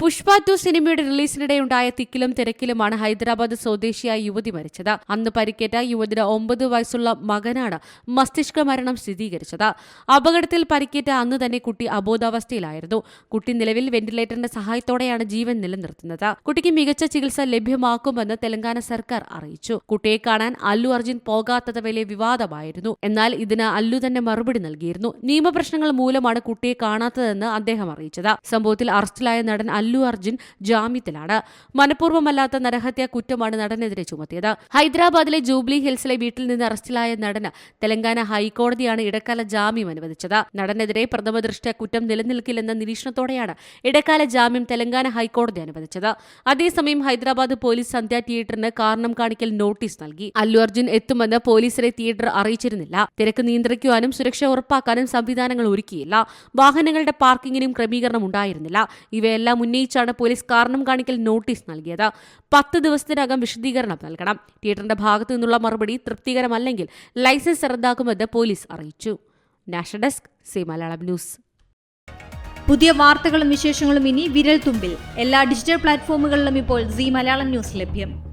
Pushpa to സിനിമയുടെ റിലീസിനിടെ ഉണ്ടായ തിക്കിലും തിരക്കിലുമാണ് ഹൈദരാബാദ് സ്വദേശിയായ യുവതി മരിച്ചത്. അന്ന് പരിക്കേറ്റ യുവതിയുടെ ഒമ്പത് വയസ്സുള്ള മകനാണ് മസ്തിഷ്ക മരണം സ്ഥിരീകരിച്ചത്. അപകടത്തിൽ പരിക്കേറ്റ അന്ന് തന്നെ കുട്ടി അബോധാവസ്ഥയിലായിരുന്നു. കുട്ടി നിലവിൽ വെന്റിലേറ്ററിന്റെ സഹായത്തോടെയാണ് ജീവൻ നിലനിർത്തുന്നത്. കുട്ടിക്ക് മികച്ച ചികിത്സ ലഭ്യമാക്കുമെന്ന് തെലങ്കാന സർക്കാർ അറിയിച്ചു. കുട്ടിയെ കാണാൻ അല്ലു അർജുൻ പോകാത്തത് വലിയ വിവാദമായിരുന്നു. എന്നാൽ ഇതിന് അല്ലു തന്നെ മറുപടി നൽകിയിരുന്നു. നിയമപ്രശ്നങ്ങൾ മൂലമാണ് കുട്ടിയെ കാണാത്തതെന്ന് അദ്ദേഹം അറിയിച്ചത്. സംഭവത്തിൽ അറസ്റ്റിലായ നടൻ അല്ലു അർജുൻ ജാമ്യത്തിലാണ്. മനഃപൂർവമല്ലാത്ത നരഹത്യാ കുറ്റമാണ് നടനെതിരെ ചുമത്തിയത്. ഹൈദരാബാദിലെ ജൂബ്ലി ഹിൽസിലെ വീട്ടിൽ നിന്ന് അറസ്റ്റിലായ നടന് തെലങ്കാന ഹൈക്കോടതിയാണ് ഇടക്കാല ജാമ്യം അനുവദിച്ചത്. നടനെതിരെ പ്രഥമ ദൃഷ്ട്യാ കുറ്റം നിലനിൽക്കില്ലെന്ന നിരീക്ഷണത്തോടെയാണ് ഇടക്കാല ജാമ്യം തെലങ്കാന ഹൈക്കോടതി അനുവദിച്ചത്. അതേസമയം ഹൈദരാബാദ് പോലീസ് സന്ധ്യ തിയേറ്ററിന് കാരണം കാണിക്കൽ നോട്ടീസ് നൽകി. അല്ലു അർജുൻ എത്തുമെന്ന് പോലീസിനെ തിയേറ്റർ അറിയിച്ചിരുന്നില്ല. തിരക്ക് നിയന്ത്രിക്കുവാനും സുരക്ഷ ഉറപ്പാക്കാനും സംവിധാനങ്ങൾ ഒരുക്കിയില്ല. വാഹനങ്ങളുടെ പാർക്കിങ്ങിനും ക്രമീകരണം ഉണ്ടായിരുന്നില്ല ഇവയെല്ലാം ഉന്നയിച്ചാണ് പോലീസ് കാരണം കാണിക്കൽ നോട്ടീസ് നൽകിയത്. പത്ത് ദിവസത്തിനകം വിശദീകരണം നൽകണം. തിയേറ്ററിന്റെ ഭാഗത്തു നിന്നുള്ള മറുപടി തൃപ്തികരമല്ലെങ്കിൽ ലൈസൻസ് റദ്ദാക്കുമെന്ന് പോലീസ് അറിയിച്ചു. National desk C Malayalam news. പുതിയ വാർത്തകളും വിശേഷങ്ങളും ഇനി വിരൽ തുമ്പിൽ എല്ലാ ഡിജിറ്റൽ പ്ലാറ്റ്ഫോമുകളിലും ഇപ്പോൾ സി മലയാളം ന്യൂസ് ലഭ്യം.